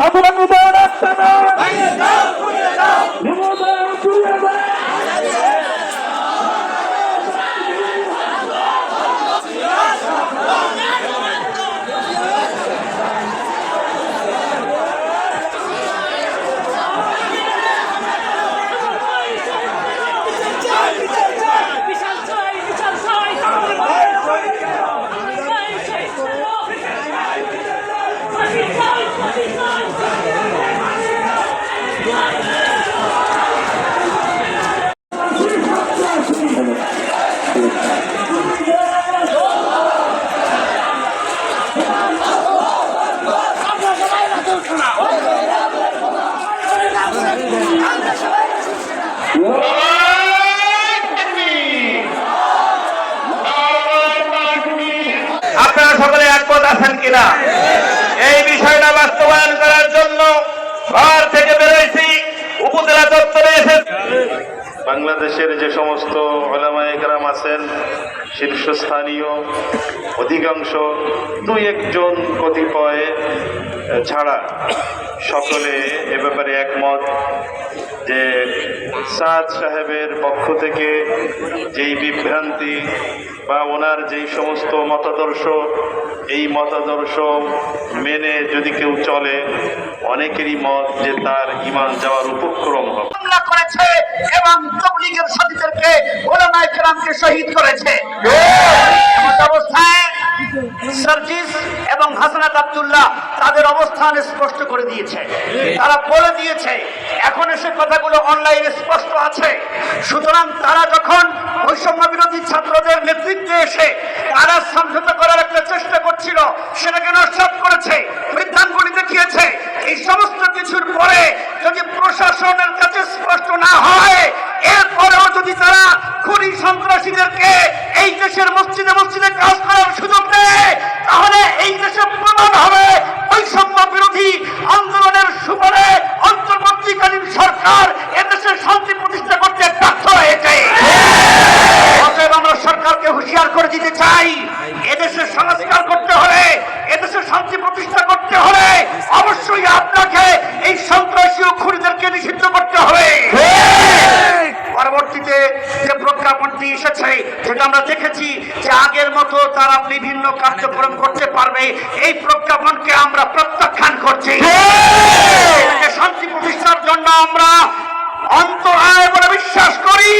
আপনারা নিতে রাখতে না নিমন্ত্রণ ঘুরিয়ে আপনারা সকলে একমত আছেন কিনা? এই বিষয়টা বাস্তবায়ন করার জন্য ঘর থেকে বেরোইছি, উপজেলা দপ্তরে এসে বাংলাদেশের যে সমস্ত ওলামায়ে কেরাম আছেন, শীর্ষস্থানীয়, অধিকাংশ দুই একজন কতিপয় ছাড়া সকলে এ ব্যাপারে একমত যে সাদ সাহেবের পক্ষ থেকে যেই বিভ্রান্তি বা ওনার যেই সমস্ত মতাদর্শ, এই মতাদর্শ মেনে যদি কেউ চলে, অনেকেরই মত যে তার ইমান যাওয়ার উপক্রম হবে। করেছে এবং তবলিগের সাথীদেরকে ওলামায়ে কেরামকে শহীদ করেছে। অবস্থায় সার্জিস এবং হাসানাত আব্দুল্লাহ তাদের অবস্থান স্পষ্ট করে দিয়েছে। তারা বলে দিয়েছে এখন এসে কথাগুলো অনলাইনে স্পষ্ট আছে। সুতরাং তারা যখন বৈষম্য বিরোধী ছাত্রদের নেতৃত্বে এসে তারা সমঝোতা করার একটা চেষ্টা করছিল সেটাকে নস্বাত করেছে? বিধানগুলি দেখিয়েছে, এই সমস্ত কিছুর পরে যদি প্রশাসনের কাছে স্পষ্ট না হয়, এরপরেও যদি তারা খুনি সন্ত্রাসীদেরকে প্রজ্ঞাপনটি এসেছে সেটা আমরা দেখেছি যে আগের মতো তারা বিভিন্ন কার্যক্রম করতে পারবে। এই প্রজ্ঞাপনকে আমরা প্রত্যাখ্যান করছি। শান্তি প্রতিষ্ঠার জন্য আমরা অন্তরায় বলে বিশ্বাস করি।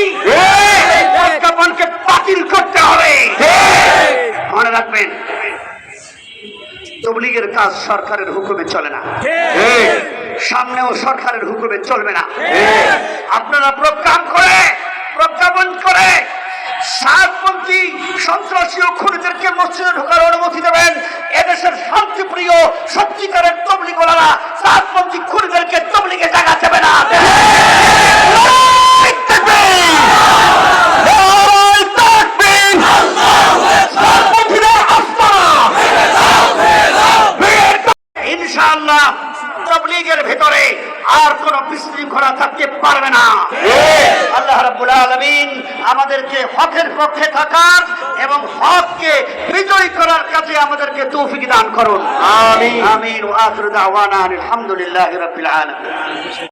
এই প্রজ্ঞাপনকে বাতিল করতে হবে। মনে রাখবেন তবলিগের কাজ সরকারের হুকুমে চলে না। সামনেও সরকারের হুকুমে চলবে না। আপনারা প্রজ্ঞাপন শান্তিপ্রিয় সত্যিকারের তবলিগোলারা সাতপন্থী খুনিদেরকে তবলিগে জায়গা দেবে না। ইনশাআল্লাহ তবলিগের ভেতরে আর কোন বিশৃঙ্খলা থাকতে পারবে না। আল্লাহ রাব্বুল আলামিন আমাদেরকে হকের পক্ষে থাকার এবং হককে বিজয়ী করার কাজে আমাদেরকে তৌফিক দান করুন। আমিন। আমিন। ওয়া আখিরু দাওয়ানা আলহামদুলিল্লাহি রাব্বিল আলামিন।